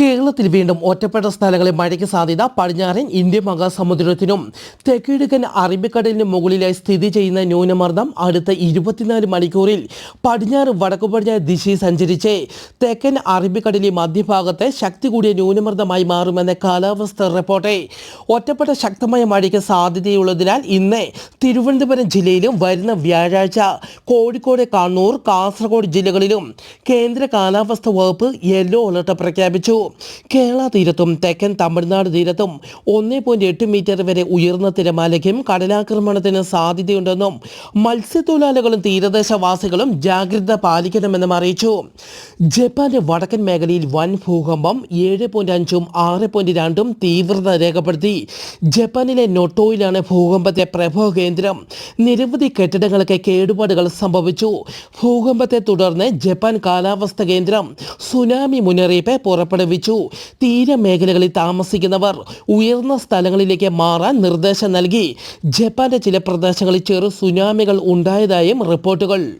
കേരളത്തിൽ വീണ്ടും ഒറ്റപ്പെട്ട സ്ഥലങ്ങളിൽ മഴയ്ക്ക് സാധ്യത പടിഞ്ഞാറൻ ഇന്ത്യൻ മഹാസമുദ്രത്തിനും തെക്കിഴക്കൻ അറബിക്കടലിന് മുകളിലായി സ്ഥിതി ചെയ്യുന്ന ന്യൂനമർദ്ദം അടുത്ത ഇരുപത്തിനാല് മണിക്കൂറിൽ പടിഞ്ഞാറ് വടക്കു പടിഞ്ഞാറ് ദിശയിൽ സഞ്ചരിച്ച് തെക്കൻ അറബിക്കടലിൽ മധ്യഭാഗത്തെ ശക്തി കൂടിയ ന്യൂനമർദ്ദമായി മാറുമെന്ന കാലാവസ്ഥാ റിപ്പോർട്ട്. ഒറ്റപ്പെട്ട ശക്തമായ മഴയ്ക്ക് സാധ്യതയുള്ളതിനാൽ ഇന്ന് തിരുവനന്തപുരം ജില്ലയിലും വരുന്ന വ്യാഴാഴ്ച കോഴിക്കോട് കണ്ണൂർ കാസർഗോഡ് ജില്ലകളിലും കേന്ദ്ര കാലാവസ്ഥ വകുപ്പ് യെല്ലോ അലർട്ട് പ്രഖ്യാപിച്ചു. കേരള തീരത്തും തെക്കൻ തമിഴ്നാട് തീരത്തും ഒന്നേ പോയിന്റ് എട്ട് മീറ്റർ വരെ ഉയർന്ന തിരമാലയ്ക്കും കടലാക്രമണത്തിന് സാധ്യതയുണ്ടെന്നും മത്സ്യത്തൊഴിലാളികളും തീരദേശവാസികളും ജാഗ്രത പാലിക്കണമെന്നും അറിയിച്ചു. ജപ്പാന്റെ വടക്കൻ മേഖലയിൽ വൻ ഭൂകമ്പം ഏഴ് പോയിന്റ് അഞ്ചും ആറ് പോയിന്റ് രണ്ടും തീവ്രത രേഖപ്പെടുത്തി. ജപ്പാനിലെ നൊട്ടോയിലാണ് ഭൂകമ്പത്തെ പ്രഭവ കേന്ദ്രം. നിരവധി കെട്ടിടങ്ങൾക്ക് കേടുപാടുകൾ സംഭവിച്ചു. ഭൂകമ്പത്തെ തുടർന്ന് ജപ്പാൻ കാലാവസ്ഥ കേന്ദ്രം സുനാമി മുന്നറിയിപ്പ് പുറപ്പെടുവിച്ചു തീരമേഖലകളിൽ താമസിക്കുന്നവർ ഉയർന്ന സ്ഥലങ്ങളിലേക്ക് മാറാൻ നിർദ്ദേശം നൽകി. ജപ്പാന്റെ ചില പ്രദേശങ്ങളിൽ ചെറു സുനാമികൾ ഉണ്ടായതായും റിപ്പോർട്ടുകൾ.